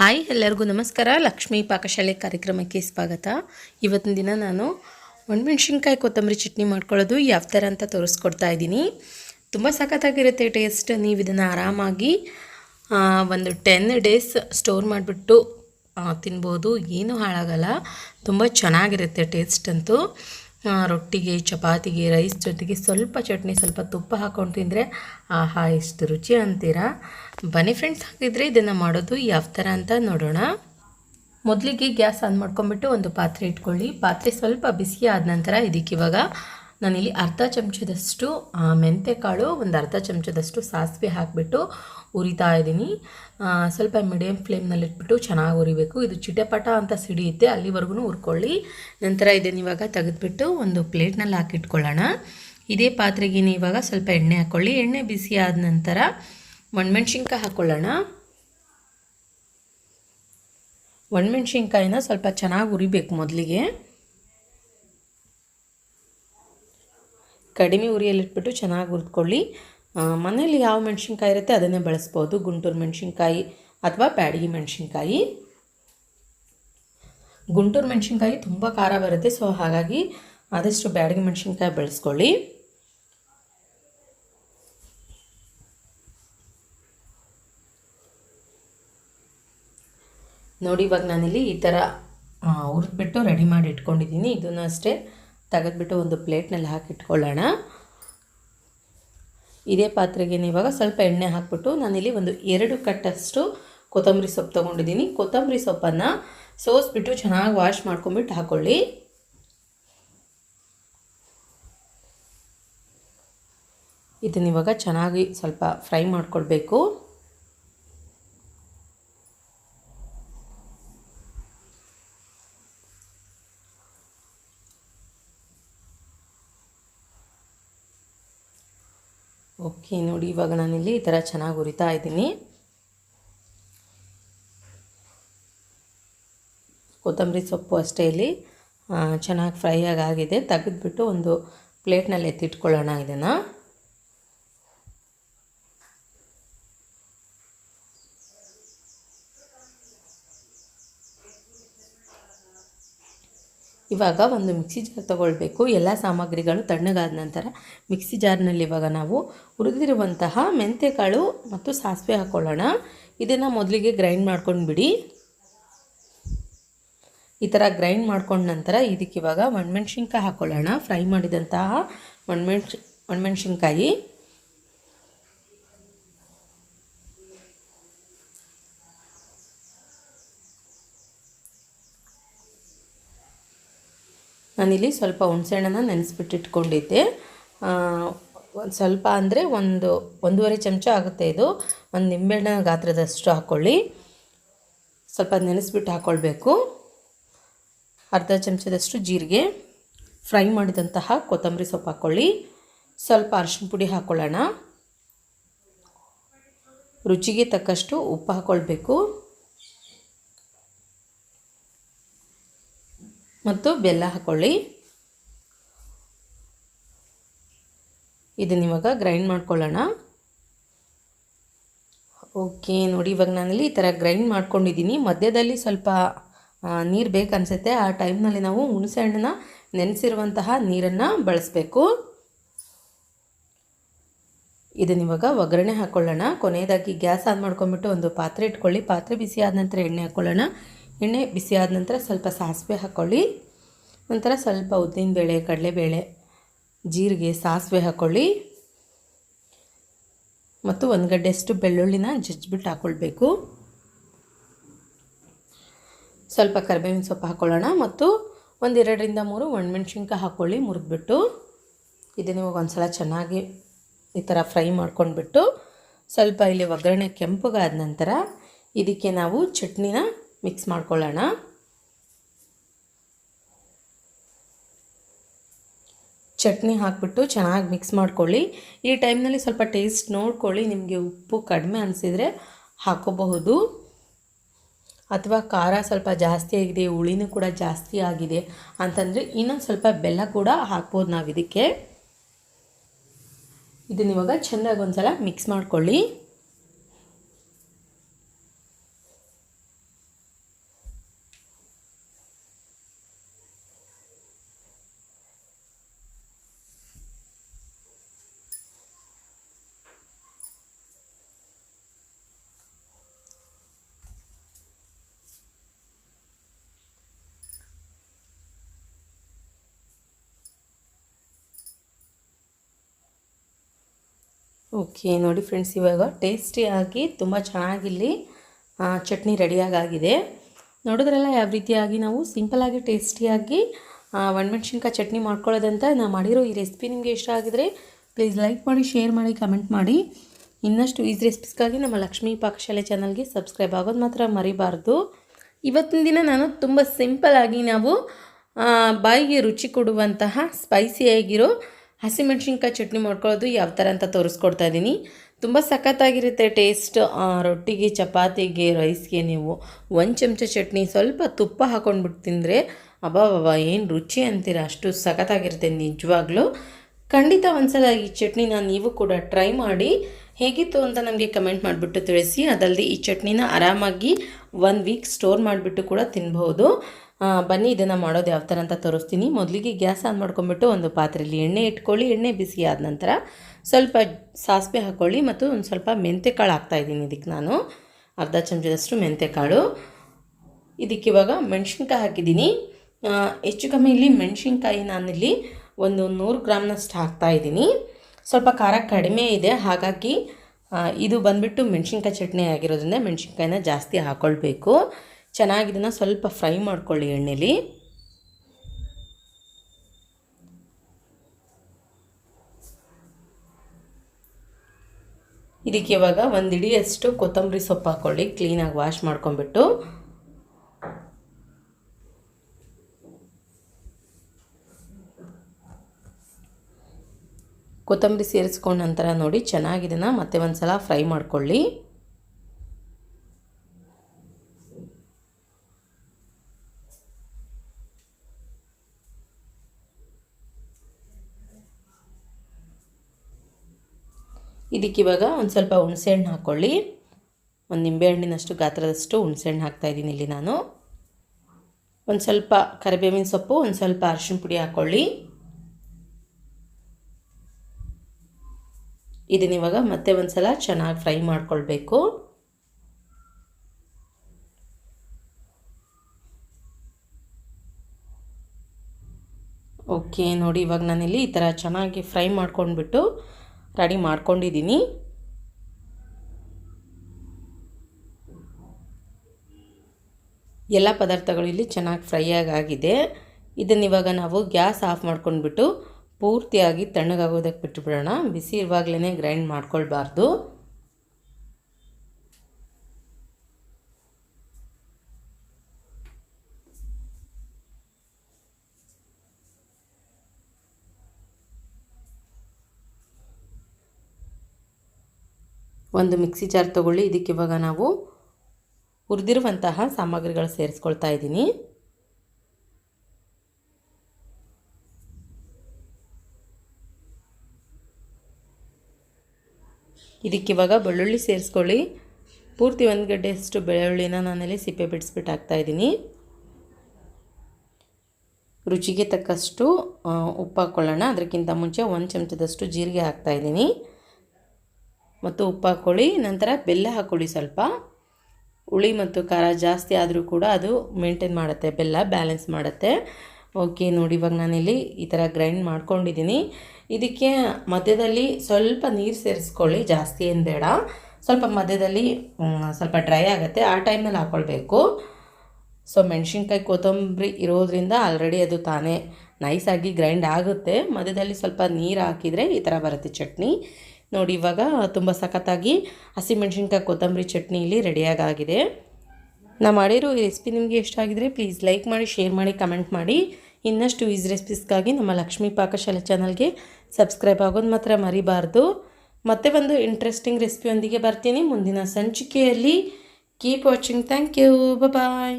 Hi, ಎಲ್ಲರಿಗೂ ನಮಸ್ಕಾರ. ಲಕ್ಷ್ಮೀ ಪಾಕಶಾಲೆ ಕಾರ್ಯಕ್ರಮಕ್ಕೆ ಸ್ವಾಗತ. ಇವತ್ತಿನ ದಿನ ನಾನು ಒಣಮೆಣ್ಸಿನ್ಕಾಯಿ ಕೊತ್ತಂಬರಿ ಚಟ್ನಿ ಮಾಡ್ಕೊಳ್ಳೋದು ಯಾವ ಥರ ಅಂತ ತೋರಿಸ್ಕೊಡ್ತಾ ಇದ್ದೀನಿ. ತುಂಬ ಸಖತ್ತಾಗಿರುತ್ತೆ ಟೇಸ್ಟ್. ನೀವು ಇದನ್ನು ಆರಾಮಾಗಿ ಒಂದು ಟೆನ್ ಡೇಸ್ ಸ್ಟೋರ್ ಮಾಡಿಬಿಟ್ಟು ತಿನ್ಬೋದು. ಏನೂ ಹಾಳಾಗಲ್ಲ. ತುಂಬ ಚೆನ್ನಾಗಿರುತ್ತೆ ಟೇಸ್ಟ್ ಅಂತೂ. ರೊಟ್ಟಿಗೆ, ಚಪಾತಿಗೆ, ರೈಸ್ ಜೊತೆಗೆ ಸ್ವಲ್ಪ ಚಟ್ನಿ, ಸ್ವಲ್ಪ ತುಪ್ಪ ಹಾಕ್ಕೊಂಡು ತಿಂದರೆ ಆಹಾ, ಎಷ್ಟು ರುಚಿ ಅಂತೀರಾ? ಬನ್ನಿ ಫ್ರೆಂಡ್ಸ್ ಹಾಕಿದರೆ ಇದನ್ನು ಮಾಡೋದು ಯಾವ ಥರ ಅಂತ ನೋಡೋಣ. ಮೊದಲಿಗೆ ಗ್ಯಾಸ್ ಆನ್ ಮಾಡ್ಕೊಂಬಿಟ್ಟು ಒಂದು ಪಾತ್ರೆ ಇಟ್ಕೊಳ್ಳಿ. ಪಾತ್ರೆ ಸ್ವಲ್ಪ ಬಿಸಿ ಆದ ನಂತರ ಇದಕ್ಕೆ ಇವಾಗ ನಾನಿಲ್ಲಿ ಅರ್ಧ ಚಮಚದಷ್ಟು ಮೆಂತೆಕಾಳು, ಒಂದು ಅರ್ಧ ಚಮಚದಷ್ಟು ಸಾಸಿವೆ ಹಾಕಿಬಿಟ್ಟು ಉರಿತಾ ಇದ್ದೀನಿ. ಸ್ವಲ್ಪ ಮೀಡಿಯಮ್ ಫ್ಲೇಮ್ನಲ್ಲಿ ಇಟ್ಬಿಟ್ಟು ಚೆನ್ನಾಗಿ ಉರಿಬೇಕು. ಇದು ಚಿಟಪಟ ಅಂತ ಸಿಡಿಯುತ್ತೆ ಅಲ್ಲಿವರೆಗೂ ಹುರ್ಕೊಳ್ಳಿ ನಂತರ ಇದನ್ನು ಇವಾಗ ತೆಗೆದುಬಿಟ್ಟು ಒಂದು ಪ್ಲೇಟ್ನಲ್ಲಿ ಹಾಕಿಟ್ಕೊಳ್ಳೋಣ. ಇದೇ ಪಾತ್ರೆಗೆ ಇವಾಗ ಸ್ವಲ್ಪ ಎಣ್ಣೆ ಹಾಕ್ಕೊಳ್ಳಿ ಎಣ್ಣೆ ಬಿಸಿ ಆದ ನಂತರ ಒಣಮೆಣ್ಸಿನ್ಕಾಯಿ ಹಾಕ್ಕೊಳ್ಳೋಣ ಒಣಮೆಣ್ಸಿನ್ಕಾಯಿನ ಸ್ವಲ್ಪ ಚೆನ್ನಾಗಿ ಉರಿಬೇಕು ಮೊದಲಿಗೆ. ಕಡಿಮೆ ಉರಿಯಲ್ಲಿಟ್ಬಿಟ್ಟು ಚೆನ್ನಾಗಿ ಹುರಿದ್ಕೊಳ್ಳಿ. ಮನೇಲಿ ಯಾವ ಮೆಣಸಿನ್ಕಾಯಿ ಇರುತ್ತೆ ಅದನ್ನೇ ಬಳಸ್ಬೋದು. ಗುಂಟೂರು ಮೆಣಸಿನ್ಕಾಯಿ ಅಥವಾ ಬ್ಯಾಡಗಿ ಮೆಣಸಿನ್ಕಾಯಿ. ಗುಂಟೂರು ಮೆಣಸಿನ್ಕಾಯಿ ತುಂಬ ಖಾರ ಬರುತ್ತೆ, ಸೊ ಹಾಗಾಗಿ ಆದಷ್ಟು ಬ್ಯಾಡಗಿ ಮೆಣಸಿನ್ಕಾಯಿ ಬಳಸ್ಕೊಳ್ಳಿ. ನೋಡಿ, ಇವಾಗ ನಾನಿಲ್ಲಿ ಈ ಥರ ಹುರಿದ್ಬಿಟ್ಟು ರೆಡಿ ಮಾಡಿ ಇಟ್ಕೊಂಡಿದ್ದೀನಿ. ಇದನ್ನು ಅಷ್ಟೇ ತೆಗೆದ್ಬಿಟ್ಟು ಒಂದು ಪ್ಲೇಟ್ನಲ್ಲಿ ಹಾಕಿಟ್ಕೊಳ್ಳೋಣ. ಇದೇ ಪಾತ್ರೆಗೆ ಇವಾಗ ಸ್ವಲ್ಪ ಎಣ್ಣೆ ಹಾಕ್ಬಿಟ್ಟು ನಾನಿಲ್ಲಿ ಒಂದು ಎರಡು ಕಟ್ಟಷ್ಟು ಕೊತ್ತಂಬರಿ ಸೊಪ್ಪು ತೊಗೊಂಡಿದ್ದೀನಿ. ಕೊತ್ತಂಬರಿ ಸೊಪ್ಪನ್ನು ಸೋಸ್ಬಿಟ್ಟು ಚೆನ್ನಾಗಿ ವಾಶ್ ಮಾಡ್ಕೊಂಬಿಟ್ಟು ಹಾಕ್ಕೊಳ್ಳಿ ಇದನ್ನಿವಾಗ ಚೆನ್ನಾಗಿ ಸ್ವಲ್ಪ ಫ್ರೈ ಮಾಡ್ಕೊಳ್ಬೇಕು. ಓಕೆ, ನೋಡಿ, ಇವಾಗ ನಾನಿಲ್ಲಿ ಈ ಥರ ಚೆನ್ನಾಗಿ ಉರಿತಾ ಇದ್ದೀನಿ. ಕೊತ್ತಂಬರಿ ಸೊಪ್ಪು ಅಷ್ಟೇ ಇಲ್ಲಿ. ಚೆನ್ನಾಗಿ ಫ್ರೈ ಆಗಿದೆ. ತೆಗೆದ್ಬಿಟ್ಟು ಒಂದು ಪ್ಲೇಟ್ನಲ್ಲಿ ಎತ್ತಿಟ್ಕೊಳ್ಳೋಣ ಇದನ್ನು. ಇವಾಗ ಒಂದು ಮಿಕ್ಸಿ ಜಾರ್ ತಗೊಳ್ಬೇಕು. ಎಲ್ಲ ಸಾಮಗ್ರಿಗಳು ತಣ್ಣಗಾದ ನಂತರ ಮಿಕ್ಸಿ ಜಾರ್ನಲ್ಲಿ ಇವಾಗ ನಾವು ಹುರಿದಿರುವಂತಹ ಮೆಂತೆಕಾಳು ಮತ್ತು ಸಾಸಿವೆ ಹಾಕ್ಕೊಳ್ಳೋಣ ಇದನ್ನು ಮೊದಲಿಗೆ ಗ್ರೈಂಡ್ ಮಾಡ್ಕೊಂಡು ಬಿಡಿ. ಈ ಥರ ಗ್ರೈಂಡ್ ಮಾಡ್ಕೊಂಡ ನಂತರ ಇದಕ್ಕೆ ಇವಾಗ ಒಣಮೆಣ್ಸಿನ್ಕಾಯಿ ಹಾಕ್ಕೊಳ್ಳೋಣ ಫ್ರೈ ಮಾಡಿದಂತಹ ಒಣಮೆಣ್ಸಿ, ಒಣಮೆಣ್ಸಿನ್ಕಾಯಿ. ನಾನಿಲ್ಲಿ ಸ್ವಲ್ಪ ಹುಣಸೆಹಣ್ಣನ ನೆನೆಸ್ಬಿಟ್ಟಿಟ್ಕೊಂಡಿದ್ದೆ ಒಂದು ಸ್ವಲ್ಪ ಅಂದರೆ ಒಂದು ಒಂದೂವರೆ ಚಮಚ ಆಗುತ್ತೆ ಇದು. ಒಂದು ನಿಂಬೆಹಣ್ಣ ಗಾತ್ರದಷ್ಟು ಹಾಕ್ಕೊಳ್ಳಿ ಸ್ವಲ್ಪ ನೆನೆಸ್ಬಿಟ್ಟು ಹಾಕ್ಕೊಳ್ಬೇಕು ಅರ್ಧ ಚಮಚದಷ್ಟು ಜೀರಿಗೆ, ಫ್ರೈ ಮಾಡಿದಂತಹ ಕೊತ್ತಂಬರಿ ಸೊಪ್ಪು ಹಾಕ್ಕೊಳ್ಳಿ ಸ್ವಲ್ಪ ಅರಿಶಿನ ಪುಡಿ ಹಾಕ್ಕೊಳ್ಳೋಣ ರುಚಿಗೆ ತಕ್ಕಷ್ಟು ಉಪ್ಪು ಹಾಕ್ಕೊಳ್ಬೇಕು ಮತ್ತು ಬೆಲ್ಲ ಹಾಕ್ಕೊಳ್ಳಿ ಇದನ್ನ ಇವಾಗ ಗ್ರೈಂಡ್ ಮಾಡ್ಕೊಳ್ಳೋಣ. ಓಕೆ ನೋಡಿ ಇವಾಗ ನಾನಲ್ಲಿ ಈ ಥರ ಗ್ರೈಂಡ್ ಮಾಡ್ಕೊಂಡಿದ್ದೀನಿ. ಮಧ್ಯದಲ್ಲಿ ಸ್ವಲ್ಪ ನೀರು ಬೇಕನ್ಸುತ್ತೆ. ಆ ಟೈಮ್ನಲ್ಲಿ ನಾವು ಹುಣಸೆ ಹಣ್ಣನ್ನ ನೆನೆಸಿರುವಂತಹ ನೀರನ್ನು ಬಳಸಬೇಕು. ಇದನ್ನ ಇವಾಗ ಒಗ್ಗರಣೆ ಹಾಕ್ಕೊಳ್ಳೋಣ ಕೊನೆಯದಾಗಿ ಗ್ಯಾಸ್ ಆನ್ ಮಾಡ್ಕೊಂಬಿಟ್ಟು ಒಂದು ಪಾತ್ರೆ ಇಟ್ಕೊಳ್ಳಿ. ಪಾತ್ರೆ ಬಿಸಿ ಆದ ನಂತರ ಎಣ್ಣೆ ಹಾಕ್ಕೊಳ್ಳೋಣ ಎಣ್ಣೆ ಬಿಸಿ ಆದ ನಂತರ ಸ್ವಲ್ಪ ಸಾಸಿವೆ ಹಾಕ್ಕೊಳ್ಳಿ ನಂತರ ಸ್ವಲ್ಪ ಉದ್ದಿನಬೇಳೆ ಕಡಲೆಬೇಳೆ, ಜೀರಿಗೆ, ಸಾಸಿವೆ ಹಾಕ್ಕೊಳ್ಳಿ ಮತ್ತು ಒಂದು ಗಡ್ಡೆಯಷ್ಟು ಬೆಳ್ಳುಳ್ಳಿನ ಜಜ್ಜಿಬಿಟ್ಟು ಹಾಕ್ಕೊಳ್ಬೇಕು ಸ್ವಲ್ಪ ಕರಿಬೇವಿನ ಸೊಪ್ಪು ಹಾಕ್ಕೊಳ್ಳೋಣ ಮತ್ತು ಒಂದೆರಡರಿಂದ ಮೂರು ಒಣಮೆಣ್ಸಿನ್ಕಾಯಿ ಹಾಕ್ಕೊಳ್ಳಿ ಮುರಿದ್ಬಿಟ್ಟು. ಇದನ್ನ ಇವಾಗ ಒಂದು ಸಲ ಚೆನ್ನಾಗಿ ಈ ಥರ ಫ್ರೈ ಮಾಡ್ಕೊಂಡ್ಬಿಟ್ಟು ಸ್ವಲ್ಪ ಇಲ್ಲಿ ಒಗ್ಗರಣೆ ಕೆಂಪಗಾದ ನಂತರ ಇದಕ್ಕೆ ನಾವು ಚಟ್ನಿನ ಮಿಕ್ಸ್ ಮಾಡ್ಕೊಳ್ಳೋಣ. ಚಟ್ನಿ ಹಾಕ್ಬಿಟ್ಟು ಚೆನ್ನಾಗಿ ಮಿಕ್ಸ್ ಮಾಡ್ಕೊಳ್ಳಿ. ಈ ಟೈಮ್ನಲ್ಲಿ ಸ್ವಲ್ಪ ಟೇಸ್ಟ್ ನೋಡ್ಕೊಳ್ಳಿ. ನಿಮಗೆ ಉಪ್ಪು ಕಡಿಮೆ ಅನಿಸಿದರೆ ಹಾಕೋಬಹುದು. ಅಥವಾ ಖಾರ ಸ್ವಲ್ಪ ಜಾಸ್ತಿ ಆಗಿದೆ, ಹುಳಿನೂ ಕೂಡ ಜಾಸ್ತಿ ಆಗಿದೆ ಅಂತಂದರೆ ಇನ್ನೊಂದು ಸ್ವಲ್ಪ ಬೆಲ್ಲ ಕೂಡ ಹಾಕ್ಬೋದು ನಾವು ಇದಕ್ಕೆ ಇದನ್ನಿವಾಗ ಚೆಂದಾಗಿ ಒಂದು ಸಲ ಮಿಕ್ಸ್ ಮಾಡ್ಕೊಳ್ಳಿ. ಓಕೆ, ನೋಡಿ ಫ್ರೆಂಡ್ಸ್ ಇವಾಗ ಟೇಸ್ಟಿಯಾಗಿ ತುಂಬ ಚೆನ್ನಾಗಿಲ್ಲಿ ಚಟ್ನಿ ರೆಡಿಯಾಗಾಗಿದೆ ನೋಡಿದ್ರಲ್ಲ, ಯಾವ ರೀತಿಯಾಗಿ ನಾವು ಸಿಂಪಲಾಗಿ ಟೇಸ್ಟಿಯಾಗಿ ಒಣಮೆಣ್ಸಿನ್ಕಾಯಿ ಚಟ್ನಿ ಮಾಡ್ಕೊಳ್ಳೋದಂತ ನಾನು ಮಾಡಿರೋ ಈ ರೆಸಿಪಿ ನಿಮಗೆ ಇಷ್ಟ ಆಗಿದ್ರೆ ಪ್ಲೀಸ್ ಲೈಕ್ ಮಾಡಿ ಶೇರ್ ಮಾಡಿ ಕಮೆಂಟ್ ಮಾಡಿ. ಇನ್ನಷ್ಟು ಈಸಿ ರೆಸಿಪೀಸ್ಗಾಗಿ ನಮ್ಮ ಲಕ್ಷ್ಮೀ ಪಾಕಶಾಲೆ ಚಾನಲ್ಗೆ ಸಬ್ಸ್ಕ್ರೈಬ್ ಆಗೋದು ಮಾತ್ರ ಮರಿಬಾರ್ದು. ಇವತ್ತಿನ ದಿನ ನಾನು ತುಂಬ ಸಿಂಪಲಾಗಿ ನಾವು ಬಾಯಿಗೆ ರುಚಿ ಕೊಡುವಂತಹ ಸ್ಪೈಸಿಯಾಗಿರೋ ಹಸಿಮೆಣ್ಸಿನ್ಕಾಯಿ ಚಟ್ನಿ ಮಾಡ್ಕೊಳ್ಳೋದು ಯಾವ ಥರ ಅಂತ ತೋರಿಸ್ಕೊಡ್ತಾ ಇದ್ದೀನಿ ತುಂಬ ಸಖತ್ತಾಗಿರುತ್ತೆ ಟೇಸ್ಟ್. ರೊಟ್ಟಿಗೆ ಚಪಾತಿಗೆ ರೈಸ್ಗೆ ನೀವು ಒಂದು ಚಮಚ ಚಟ್ನಿ ಸ್ವಲ್ಪ ತುಪ್ಪ ಹಾಕ್ಕೊಂಡ್ಬಿಟ್ಟು ತಿಂದರೆ ಅಬ್ಬಾ ಏನು ರುಚಿ ಅಂತೀರ? ಅಷ್ಟು ಸಖತ್ತಾಗಿರುತ್ತೆ ನಿಜವಾಗ್ಲೂ. ಖಂಡಿತ ಒಂದ್ಸಲ ಈ ಚಟ್ನಿನ ನೀವು ಕೂಡ ಟ್ರೈ ಮಾಡಿ. ಹೇಗಿತ್ತು ಅಂತ ನಮಗೆ ಕಮೆಂಟ್ ಮಾಡಿಬಿಟ್ಟು ತಿಳಿಸಿ. ಅದಲ್ಲದೆ ಈ ಚಟ್ನಿನ ಆರಾಮಾಗಿ ಒನ್ ವೀಕ್ ಸ್ಟೋರ್ ಮಾಡಿಬಿಟ್ಟು ಕೂಡ ತಿನ್ಬಹುದು. ಆ, ಬನ್ನಿ, ಇದನ್ನು ಮಾಡೋದು ಯಾವ ಥರ ಅಂತ ತೋರಿಸ್ತೀನಿ. ಮೊದಲಿಗೆ ಗ್ಯಾಸ್ ಆನ್ ಮಾಡ್ಕೊಂಬಿಟ್ಟು ಒಂದು ಪಾತ್ರೆಯಲ್ಲಿ ಎಣ್ಣೆ ಇಟ್ಕೊಳ್ಳಿ. ಎಣ್ಣೆ ಬಿಸಿ ಆದ ನಂತರ ಸ್ವಲ್ಪ ಸಾಸಿವೆ ಹಾಕ್ಕೊಳ್ಳಿ ಮತ್ತು ಒಂದು ಸ್ವಲ್ಪ ಮೆಂತೆಕಾಳು ಹಾಕ್ತಾಯಿದ್ದೀನಿ ಇದಕ್ಕೆ ನಾನು. ಅರ್ಧ ಚಮಚದಷ್ಟು ಮೆಂತೆಕಾಳು. ಇದಕ್ಕೆ ಇವಾಗ ಮೆಣಸಿನ್ಕಾಯಿ ಹಾಕಿದ್ದೀನಿ. ಹೆಚ್ಚು ಕಮ್ಮಿ ಇಲ್ಲಿ ಮೆಣಸಿನ್ಕಾಯಿ ನಾನಿಲ್ಲಿ ಒಂದು ನೂರು ಗ್ರಾಮ್ನಷ್ಟು ಹಾಕ್ತಾ ಇದ್ದೀನಿ. ಸ್ವಲ್ಪ ಖಾರ ಕಡಿಮೆ ಇದೆ. ಹಾಗಾಗಿ ಇದು ಬಂದುಬಿಟ್ಟು ಮೆಣಸಿನ್ಕಾಯಿ ಚಟ್ನಿ ಆಗಿರೋದ್ರಿಂದ ಮೆಣಸಿನ್ಕಾಯಿನ ಜಾಸ್ತಿ ಹಾಕ್ಕೊಳ್ಬೇಕು ಚೆನ್ನಾಗಿ ಇದನ್ನು ಸ್ವಲ್ಪ ಫ್ರೈ ಮಾಡ್ಕೊಳ್ಳಿ ಎಣ್ಣೆಲಿ. ಇದಕ್ಕೆ ಇವಾಗ ಒಂದು ಇಡಿಯಷ್ಟು ಕೊತ್ತಂಬರಿ ಸೊಪ್ಪು ಹಾಕ್ಕೊಳ್ಳಿ ಕ್ಲೀನಾಗಿ ವಾಶ್ ಮಾಡ್ಕೊಂಬಿಟ್ಟು ಕೊತ್ತಂಬರಿ ಸೇರಿಸ್ಕೊಂಡ ನಂತರ ನೋಡಿ ಚೆನ್ನಾಗಿ ಇದನ್ನು ಮತ್ತೆ ಒಂದು ಸಲ ಫ್ರೈ ಮಾಡ್ಕೊಳ್ಳಿ. ಇದಕ್ಕೆ ಇವಾಗ ಒಂದು ಸ್ವಲ್ಪ ಹುಣಸೆಹಣ್ಣು ಹಾಕ್ಕೊಳ್ಳಿ ಒಂದು ನಿಂಬೆಹಣ್ಣಿನಷ್ಟು ಗಾತ್ರದಷ್ಟು ಹುಣಸೆಹಣ್ಣು ಹಾಕ್ತಾಯಿದ್ದೀನಿ ಇಲ್ಲಿ ನಾನು. ಒಂದು ಸ್ವಲ್ಪ ಕರಿಬೇವಿನ ಸೊಪ್ಪು, ಒಂದು ಸ್ವಲ್ಪ ಅರಿಶಿನ ಪುಡಿ ಹಾಕ್ಕೊಳ್ಳಿ ಇದನ್ನ ಇವಾಗ ಮತ್ತೆ ಒಂದು ಸಲ ಚೆನ್ನಾಗಿ ಫ್ರೈ ಮಾಡ್ಕೊಳ್ಬೇಕು. ಓಕೆ, ನೋಡಿ ಇವಾಗ ನಾನಿಲ್ಲಿ ಈ ಥರ ಚೆನ್ನಾಗಿ ಫ್ರೈ ಮಾಡ್ಕೊಂಡ್ಬಿಟ್ಟು ರೆಡಿ ಮಾಡ್ಕೊಂಡಿದ್ದೀನಿ. ಎಲ್ಲ ಪದಾರ್ಥಗಳು ಇಲ್ಲಿ ಚೆನ್ನಾಗಿ ಫ್ರೈ ಆಗಿದೆ ಇದನ್ನು ನಾವು ಗ್ಯಾಸ್ ಆಫ್ ಮಾಡ್ಕೊಂಡ್ಬಿಟ್ಟು ಪೂರ್ತಿಯಾಗಿ ತಣ್ಣಗಾಗೋದಕ್ಕೆ ಬಿಟ್ಟುಬಿಡೋಣ ಬಿಸಿ ಇರುವಾಗಲೇ ಗ್ರೈಂಡ್ ಮಾಡ್ಕೊಳ್ಬಾರ್ದು. ಒಂದು ಮಿಕ್ಸಿ ಜಾರ್ ತೊಗೊಳ್ಳಿ. ಇದಕ್ಕೆ ಇವಾಗ ನಾವು ಹುರಿದಿರುವಂತಹ ಸಾಮಗ್ರಿಗಳು ಸೇರಿಸ್ಕೊಳ್ತಾ ಇದ್ದೀನಿ. ಇದಕ್ಕಿವಾಗ ಬೆಳ್ಳುಳ್ಳಿ ಸೇರಿಸ್ಕೊಳ್ಳಿ. ಪೂರ್ತಿ ಒಂದು ಗಡ್ಡೆಯಷ್ಟು ಬೆಳ್ಳುಳ್ಳಿನ ನಾನಲ್ಲಿ ಸಿಪ್ಪೆ ಬಿಡಿಸ್ಬಿಟ್ಟು ಹಾಕ್ತಾಯಿದ್ದೀನಿ ರುಚಿಗೆ ತಕ್ಕಷ್ಟು ಉಪ್ಪು ಹಾಕ್ಕೊಳ್ಳೋಣ ಅದಕ್ಕಿಂತ ಮುಂಚೆ ಒಂದು ಚಮಚದಷ್ಟು ಜೀರಿಗೆ ಹಾಕ್ತಾಯಿದ್ದೀನಿ ಮತ್ತು ಉಪ್ಪು ಹಾಕ್ಕೊಳ್ಳಿ ನಂತರ ಬೆಲ್ಲ ಹಾಕ್ಕೊಳ್ಳಿ ಸ್ವಲ್ಪ. ಹುಳಿ ಮತ್ತು ಖಾರ ಜಾಸ್ತಿ ಆದರೂ ಕೂಡ ಅದು ಮೇಂಟೈನ್ ಮಾಡುತ್ತೆ, ಬೆಲ್ಲ ಬ್ಯಾಲೆನ್ಸ್ ಮಾಡುತ್ತೆ. ಓಕೆ, ನೋಡಿ ಇವಾಗ ನಾನಿಲ್ಲಿ ಈ ಥರ ಗ್ರೈಂಡ್ ಮಾಡ್ಕೊಂಡಿದ್ದೀನಿ. ಇದಕ್ಕೆ ಮಧ್ಯದಲ್ಲಿ ಸ್ವಲ್ಪ ನೀರು ಸೇರಿಸ್ಕೊಳ್ಳಿ, ಜಾಸ್ತಿ ಏನು ಬೇಡ. ಸ್ವಲ್ಪ ಮಧ್ಯದಲ್ಲಿ ಸ್ವಲ್ಪ ಡ್ರೈ ಆಗುತ್ತೆ, ಆ ಟೈಮಲ್ಲಿ ಹಾಕ್ಕೊಳ್ಬೇಕು ಸೊ, ಮೆಣಸಿನ್ಕಾಯಿ ಕೊತ್ತಂಬರಿ ಇರೋದ್ರಿಂದ ಆಲ್ರೆಡಿ ಅದು ತಾನೇ ನೈಸಾಗಿ ಗ್ರೈಂಡ್ ಆಗುತ್ತೆ. ಮಧ್ಯದಲ್ಲಿ ಸ್ವಲ್ಪ ನೀರು ಹಾಕಿದರೆ ಈ ಥರ ಬರುತ್ತೆ ಚಟ್ನಿ. ನೋಡಿ, ಇವಾಗ ತುಂಬ ಸಖತ್ತಾಗಿ ಹಸಿಮೆಣ್ಸಿನ್ಕಾಯಿ ಕೊತ್ತಂಬರಿ ಚಟ್ನಿ ಇಲ್ಲಿ ರೆಡಿಯಾಗಾಗಿದೆ. ನಾ ಮಾಡಿರೋ ಈ ರೆಸಿಪಿ ನಿಮಗೆ ಇಷ್ಟ ಆಗಿದ್ರೆ ಪ್ಲೀಸ್ ಲೈಕ್ ಮಾಡಿ ಶೇರ್ ಮಾಡಿ ಕಮೆಂಟ್ ಮಾಡಿ. ಇನ್ನಷ್ಟು ಈಸ್ ರೆಸಿಪೀಸ್ಗಾಗಿ ನಮ್ಮ ಲಕ್ಷ್ಮೀ ಪಾಕಶಾಲೆ ಚಾನಲ್ಗೆ ಸಬ್ಸ್ಕ್ರೈಬ್ ಆಗೋದು ಮಾತ್ರ ಮರಿಬಾರ್ದು. ಮತ್ತೆ ಒಂದು ಇಂಟ್ರೆಸ್ಟಿಂಗ್ ರೆಸಿಪಿಯೊಂದಿಗೆ ಬರ್ತೀನಿ. ಮುಂದಿನ ಸಂಚಿಕೆಯಲ್ಲಿ keep watching thank you bye